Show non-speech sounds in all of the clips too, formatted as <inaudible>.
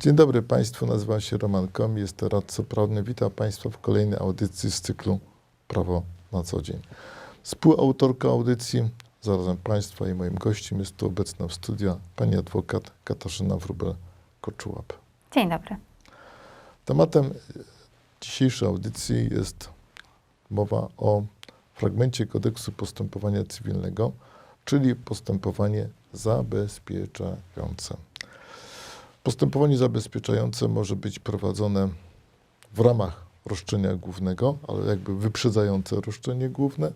Dzień dobry Państwu, nazywam się Roman Kom, jestem radcą prawnym. Witam Państwa w kolejnej audycji z cyklu Prawo na co dzień. Współautorka audycji, zarazem Państwa i moim gościem jest tu obecna w studio pani adwokat Katarzyna Wróbel-Koczułap. Dzień dobry. Tematem dzisiejszej audycji jest mowa o fragmencie kodeksu postępowania cywilnego, czyli postępowanie zabezpieczające. Postępowanie zabezpieczające może być prowadzone w ramach roszczenia głównego, ale jakby wyprzedzające roszczenie główne,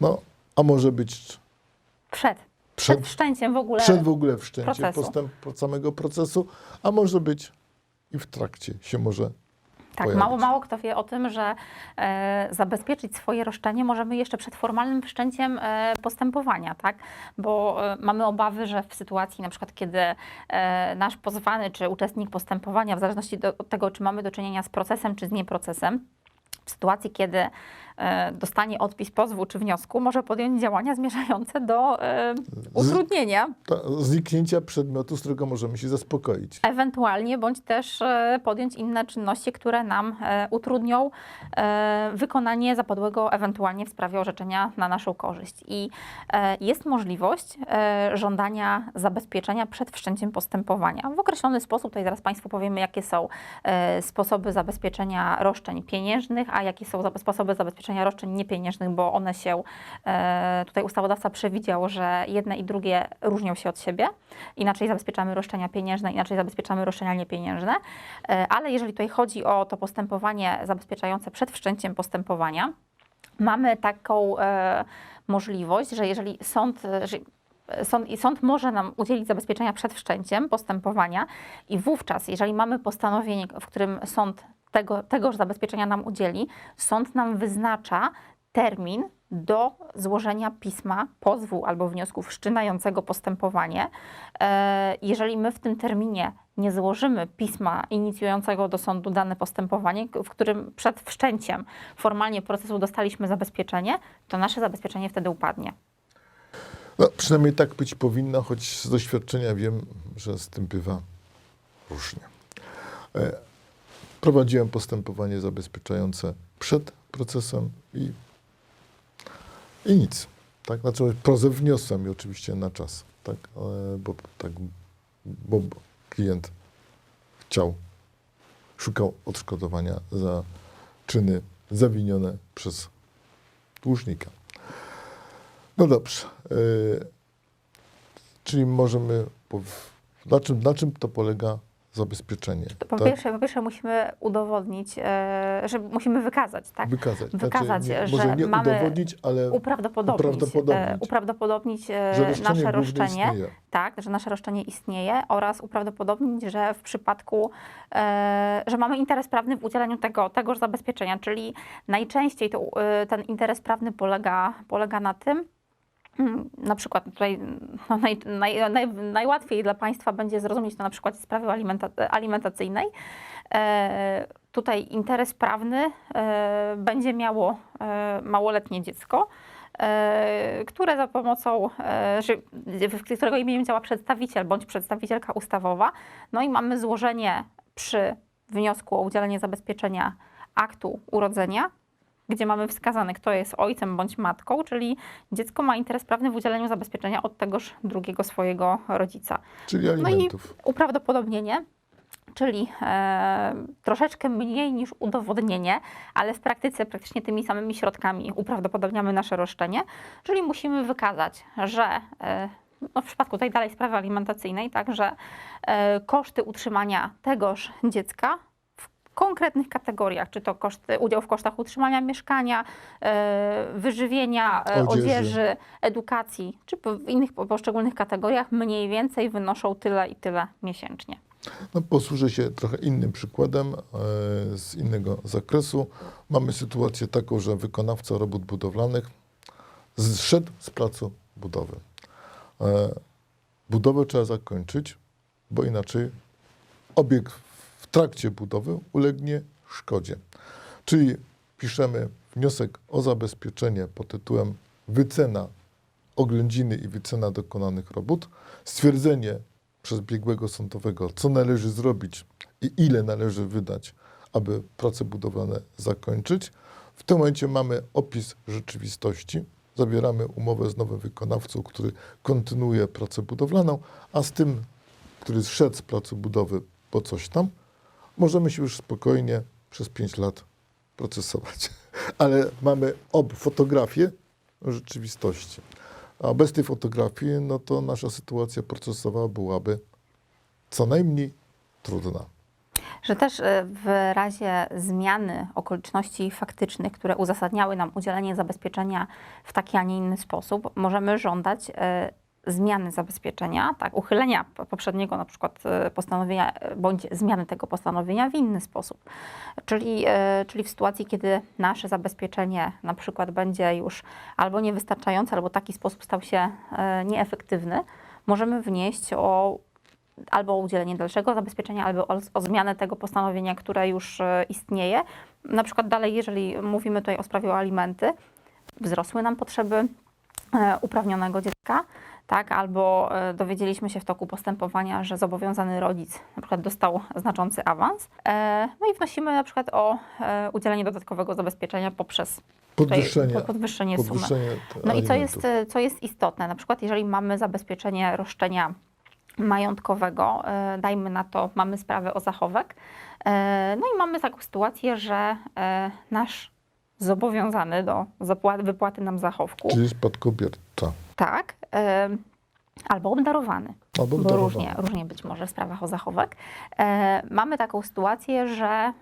no a może być Przed. Przed, przed, wszczęciem w ogóle. przed w ogóle wszczęciem procesu. postęp, samego procesu, a może być i w trakcie się może tak, pojawić. mało, mało kto wie o tym, że e, zabezpieczyć swoje roszczenie możemy jeszcze przed formalnym wszczęciem e, postępowania, tak? Bo e, mamy obawy, że w sytuacji na przykład, kiedy e, nasz pozwany czy uczestnik postępowania, w zależności do, od tego, czy mamy do czynienia z procesem czy z nieprocesem, w sytuacji, kiedy dostanie odpis pozwu czy wniosku, może podjąć działania zmierzające do e, utrudnienia ta, zniknięcia przedmiotu, z którego możemy się zaspokoić. ewentualnie bądź też e, podjąć inne czynności, które nam e, utrudnią e, wykonanie zapadłego ewentualnie w sprawie orzeczenia na naszą korzyść. I e, jest możliwość e, żądania zabezpieczenia przed wszczęciem postępowania. W określony sposób, tutaj zaraz Państwu powiemy, jakie są e, sposoby zabezpieczenia roszczeń pieniężnych, a jakie są sposoby zabezpieczenia roszczeń niepieniężnych, bo one się, e, tutaj ustawodawca przewidział, że jedne i drugie różnią się od siebie. Inaczej zabezpieczamy roszczenia pieniężne, inaczej zabezpieczamy roszczenia niepieniężne. E, Ale jeżeli tutaj chodzi o to postępowanie zabezpieczające przed wszczęciem postępowania, mamy taką e, możliwość, że jeżeli sąd, że sąd może nam udzielić zabezpieczenia przed wszczęciem postępowania i wówczas, jeżeli mamy postanowienie, w którym sąd tego, tegoż zabezpieczenia nam udzieli, sąd nam wyznacza termin do złożenia pisma, pozwu albo wniosku wszczynającego postępowanie. E, Jeżeli my w tym terminie nie złożymy pisma inicjującego do sądu dane postępowanie, w którym przed wszczęciem formalnie procesu dostaliśmy zabezpieczenie, to nasze zabezpieczenie wtedy upadnie. No, przynajmniej tak być powinno, choć z doświadczenia wiem, że z tym bywa różnie. E, prowadziłem postępowanie zabezpieczające przed procesem i, i nic. Tak? Znaczy, pozew wniosłem i oczywiście na czas, tak? E, bo, tak, bo klient chciał, szukał odszkodowania za czyny zawinione przez dłużnika. No dobrze. y, czyli możemy. Na czym, na czym to polega zabezpieczenie? To po, tak? pierwsze, po pierwsze musimy udowodnić, e, że musimy wykazać, tak? Wykazać. wykazać, nie, że może nie mamy udowodnić, ale Uprawdopodobnić, Uprawdopodobnić. e, uprawdopodobnić e, że roszczenie nasze roszczenie, istnieje. tak, że nasze roszczenie istnieje oraz uprawdopodobnić, że w przypadku, e, że mamy interes prawny w udzieleniu tego, tegoż zabezpieczenia, czyli najczęściej to, e, ten interes prawny polega, polega na tym, na przykład tutaj <laughs> no, naj, naj, naj, najłatwiej dla Państwa będzie zrozumieć to na przykład sprawy alimenta, alimentacyjnej. E, tutaj interes prawny e, będzie miało e, małoletnie dziecko, e, które za pomocą, e, w którego imieniem działa przedstawiciel bądź przedstawicielka ustawowa. No i mamy złożenie przy wniosku o udzielenie zabezpieczenia aktu urodzenia, gdzie mamy wskazane, kto jest ojcem bądź matką, czyli dziecko ma interes prawny w udzieleniu zabezpieczenia od tegoż drugiego swojego rodzica. Czyli No i alimentów. uprawdopodobnienie, czyli e, troszeczkę mniej niż udowodnienie, ale w praktyce praktycznie tymi samymi środkami uprawdopodobniamy nasze roszczenie, czyli musimy wykazać, że e, no w przypadku tej dalej sprawy alimentacyjnej, tak, że e, koszty utrzymania tegoż dziecka konkretnych kategoriach, czy to koszty, udział w kosztach utrzymania mieszkania, e, wyżywienia, e, Odzieży. odzieży, edukacji, czy w innych po- poszczególnych kategoriach mniej więcej wynoszą tyle i tyle miesięcznie. No, posłużę się trochę innym przykładem e, z innego zakresu. Mamy sytuację taką, że wykonawca robót budowlanych zszedł z placu budowy. Budowę trzeba zakończyć, bo inaczej obiekt trakcie budowy ulegnie szkodzie. Czyli piszemy wniosek o zabezpieczenie pod tytułem wycena oględziny i wycena dokonanych robót, stwierdzenie przez biegłego sądowego, co należy zrobić i ile należy wydać, aby prace budowlane zakończyć. W tym momencie mamy opis rzeczywistości, zawieramy umowę z nowym wykonawcą, który kontynuuje pracę budowlaną, a z tym, który zszedł z pracy budowy po coś tam, możemy się już spokojnie przez 5 lat procesować. <laughs> Ale mamy ob fotografię rzeczywistości. A bez tej fotografii, no to nasza sytuacja procesowa byłaby co najmniej trudna. Że też e, w razie zmiany okoliczności faktycznych, które uzasadniały nam udzielenie zabezpieczenia w taki, a nie inny sposób, możemy żądać e, zmiany zabezpieczenia, tak, uchylenia po- poprzedniego na przykład e, postanowienia e, bądź zmiany tego postanowienia w inny sposób. Czyli, e, czyli w sytuacji, kiedy nasze zabezpieczenie na przykład będzie już albo niewystarczające, albo taki sposób stał się nieefektywny, możemy wnieść o albo o udzielenie dalszego zabezpieczenia, albo o, o zmianę tego postanowienia, które już istnieje. Na przykład dalej, jeżeli mówimy tutaj o sprawie o alimenty, wzrosły nam potrzeby uprawnionego dziecka, tak, albo e, dowiedzieliśmy się w toku postępowania, że zobowiązany rodzic na przykład dostał znaczący awans, e, no i wnosimy na przykład o e, udzielenie dodatkowego zabezpieczenia poprzez tutaj Podwyższenie, po- podwyższenie sumy. podwyższenie No i co jest, co jest istotne, na przykład jeżeli mamy zabezpieczenie roszczenia majątkowego, dajmy na to, mamy sprawę o zachowek, no i mamy taką sytuację, że nasz zobowiązany do zapłaty, wypłaty nam zachowku, Czyli spadkobierca. tak, albo obdarowany, Albo bo obdarowany. różnie, różnie być może w sprawach o zachowek, e, mamy taką sytuację, że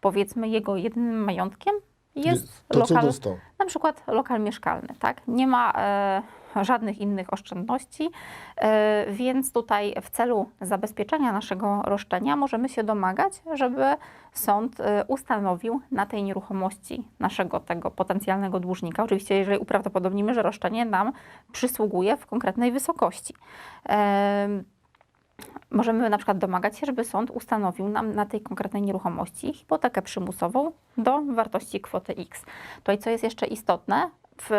powiedzmy jego jedynym majątkiem jest to, lokal, na przykład lokal mieszkalny, tak? Nie ma e, żadnych innych oszczędności, e, więc tutaj w celu zabezpieczenia naszego roszczenia możemy się domagać, żeby sąd e, ustanowił na tej nieruchomości naszego tego potencjalnego dłużnika, oczywiście jeżeli uprawdopodobnimy, że roszczenie nam przysługuje w konkretnej wysokości. E, Możemy na przykład domagać się, żeby sąd ustanowił nam na tej konkretnej nieruchomości hipotekę przymusową do wartości kwoty X. To i co jest jeszcze istotne, w,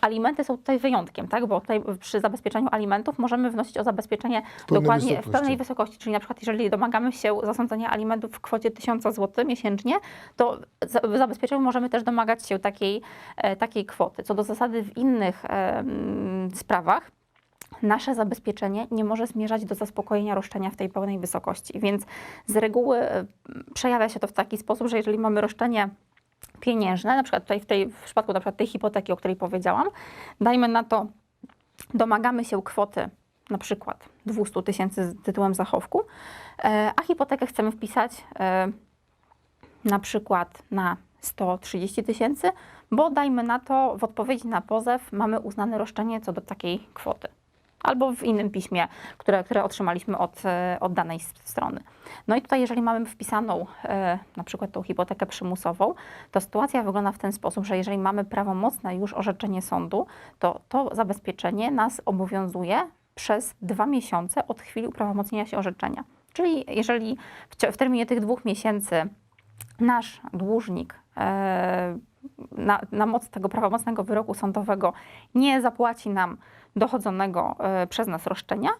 alimenty są tutaj wyjątkiem, tak? bo tutaj przy zabezpieczeniu alimentów możemy wnosić o zabezpieczenie pełnej dokładnie w wysokości. pełnej wysokości. Czyli na przykład jeżeli domagamy się zasądzenia alimentów w kwocie 1000 zł miesięcznie, to w zabezpieczeniu możemy też domagać się takiej, e, takiej kwoty. Co do zasady w innych sprawach, nasze zabezpieczenie nie może zmierzać do zaspokojenia roszczenia w tej pełnej wysokości. Więc z reguły przejawia się to w taki sposób, że jeżeli mamy roszczenie pieniężne, na przykład tutaj w, tej, w przypadku na przykład tej hipoteki, o której powiedziałam, dajmy na to, domagamy się kwoty na przykład 200 tysięcy z tytułem zachowku, e, a hipotekę chcemy wpisać e, na przykład na 130 tysięcy, bo dajmy na to, w odpowiedzi na pozew mamy uznane roszczenie co do takiej kwoty. Albo w innym piśmie, które, które otrzymaliśmy od, e, od danej strony. No i tutaj, jeżeli mamy wpisaną e, na przykład tą hipotekę przymusową, to sytuacja wygląda w ten sposób, że jeżeli mamy prawomocne już orzeczenie sądu, to to zabezpieczenie nas obowiązuje przez dwa miesiące od chwili uprawomocnienia się orzeczenia. Czyli jeżeli w, w terminie tych dwóch miesięcy nasz dłużnik e, na, na tego prawomocnego wyroku sądowego nie zapłaci nam dochodzonego e, przez nas roszczenia,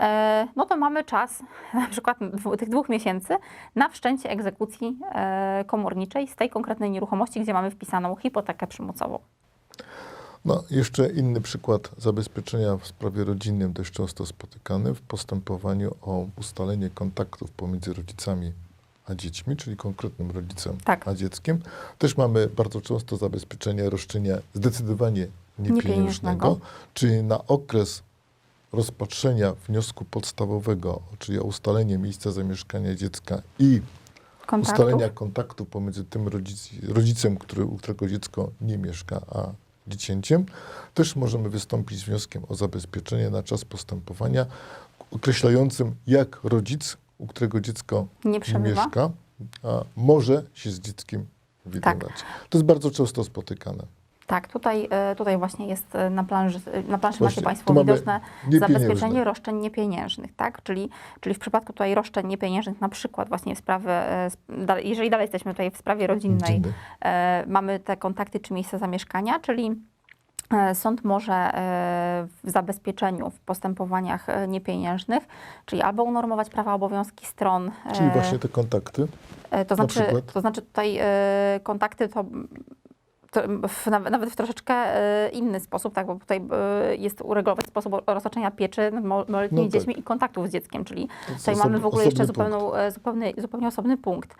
e, no to mamy czas, <laughs> na przykład tych dwóch miesięcy, na wszczęcie egzekucji e, komorniczej z tej konkretnej nieruchomości, gdzie mamy wpisaną hipotekę przymusową. No, jeszcze inny przykład zabezpieczenia w sprawie rodzinnym, dość często spotykany w postępowaniu o ustalenie kontaktów pomiędzy rodzicami a dziećmi, czyli konkretnym rodzicem Tak. a dzieckiem. Też mamy bardzo często zabezpieczenie roszczenia zdecydowanie niepieniężnego, czyli na okres rozpatrzenia wniosku podstawowego, czyli o ustalenie miejsca zamieszkania dziecka i Kontaktów. ustalenia kontaktu pomiędzy tym rodzic, rodzicem, który, u którego dziecko nie mieszka, a dziecięciem, też możemy wystąpić z wnioskiem o zabezpieczenie na czas postępowania, określającym, jak rodzic, u którego dziecko Nie nie mieszka, może się z dzieckiem widywać. To jest bardzo często spotykane. Tak, tutaj, e, tutaj właśnie jest e, na planszy, na planszy Właśnie, macie Państwo widoczne zabezpieczenie roszczeń niepieniężnych, tak? Czyli, czyli w przypadku tutaj roszczeń niepieniężnych, na przykład właśnie w sprawie, e, jeżeli dalej jesteśmy tutaj w sprawie rodzinnej, e, mamy te kontakty czy miejsce zamieszkania, czyli sąd może w zabezpieczeniu w postępowaniach niepieniężnych, czyli albo unormować prawa obowiązki stron, Czyli właśnie te kontakty. To Na znaczy, to znaczy tutaj kontakty to, nawet w troszeczkę e, inny sposób, tak, bo tutaj e, jest uregulować sposób rozpoczęcia pieczy nad małoletnimi No tak. dziećmi i kontaktów z dzieckiem, czyli tutaj mamy w ogóle jeszcze zupełną, e, zupełny, zupełnie osobny punkt.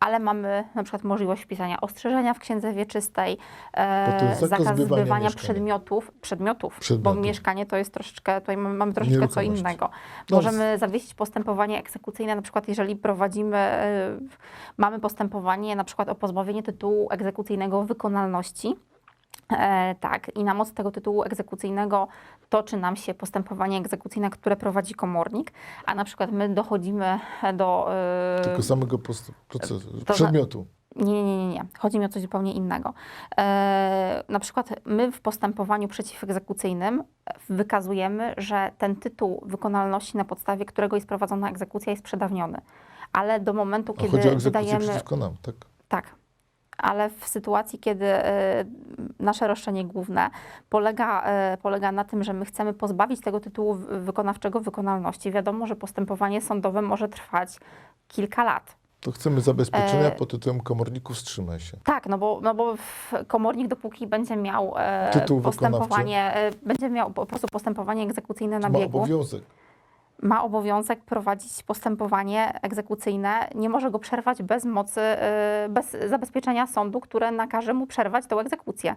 Ale mamy na przykład możliwość wpisania ostrzeżenia w księdze wieczystej, zakaz zakaz zbywania zbywania mieszkania. przedmiotów, przedmiotów, bo Przedmiotów. mieszkanie to jest troszeczkę, tutaj mamy, troszeczkę co innego. No, Możemy zawiesić postępowanie egzekucyjne, na przykład jeżeli prowadzimy, mamy postępowanie na przykład o pozbawienie tytułu egzekucyjnego wykonalności. E, tak, i na mocy tego tytułu egzekucyjnego toczy nam się postępowanie egzekucyjne, które prowadzi komornik, a na przykład my dochodzimy do. e, Tylko samego procesu, przedmiotu. nie, nie, nie, nie. Chodzi mi o coś zupełnie innego. E, na przykład my w postępowaniu przeciwegzekucyjnym wykazujemy, że ten tytuł wykonalności, na podstawie którego jest prowadzona egzekucja, jest przedawniony. Ale do momentu, A chodzi o kiedy egzekucję wydajemy. tak? Tak. Ale w sytuacji, kiedy e, nasze roszczenie główne polega, e, polega na tym, że my chcemy pozbawić tego tytułu wy- wykonawczego wykonalności, wiadomo, że postępowanie sądowe może trwać kilka lat. To chcemy zabezpieczenia E, pod tytułem komorników wstrzymaj się. Tak, no bo, no bo komornik dopóki będzie miał e, postępowanie, e, będzie miał po prostu postępowanie egzekucyjne na Ma biegu, obowiązek. Ma obowiązek prowadzić postępowanie egzekucyjne, nie może go przerwać bez mocy, e, bez zabezpieczenia sądu, które nakaże mu przerwać tę egzekucję.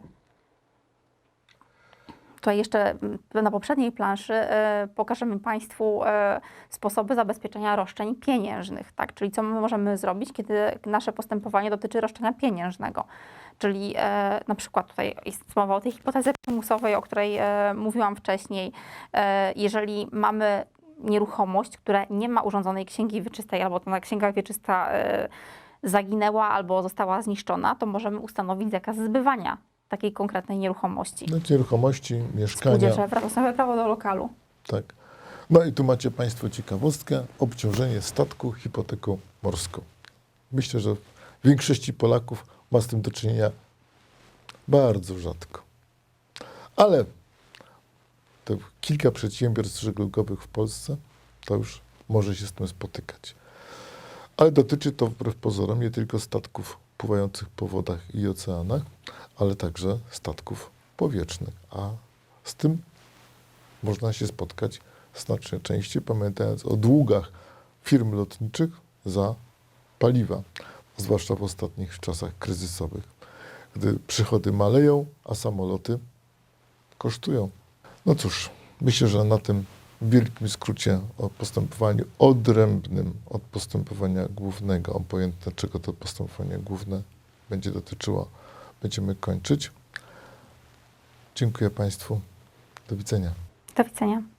Tutaj jeszcze mm, na poprzedniej planszy e, pokażemy Państwu e, sposoby zabezpieczenia roszczeń pieniężnych, tak? Czyli co my możemy zrobić, kiedy nasze postępowanie dotyczy roszczenia pieniężnego. Czyli na przykład tutaj jest mowa o tej hipotezie przymusowej, o której mówiłam wcześniej. Jeżeli mamy nieruchomość, która nie ma urządzonej księgi wieczystej, albo ta księga wieczysta e, zaginęła albo została zniszczona, to możemy ustanowić zakaz zbywania takiej konkretnej nieruchomości. No, nieruchomości, mieszkania. Spółdziecze prawo, prawo do lokalu. Tak. No i tu macie Państwo ciekawostkę. Obciążenie statku hipoteką morską. Myślę, że w większości Polaków ma z tym do czynienia bardzo rzadko. Ale to kilka przedsiębiorstw żeglugowych w Polsce to już może się z tym spotykać. Ale dotyczy to wbrew pozorom nie tylko statków pływających po wodach i oceanach, ale także statków powietrznych. A z tym można się spotkać znacznie częściej, pamiętając o długach firm lotniczych za paliwa, zwłaszcza w ostatnich czasach kryzysowych, gdy przychody maleją, a samoloty kosztują. No cóż, myślę, że na tym wielkim skrócie o postępowaniu odrębnym od postępowania głównego, obojętne czego to postępowanie główne będzie dotyczyło, będziemy kończyć. Dziękuję Państwu. Do widzenia. Do widzenia.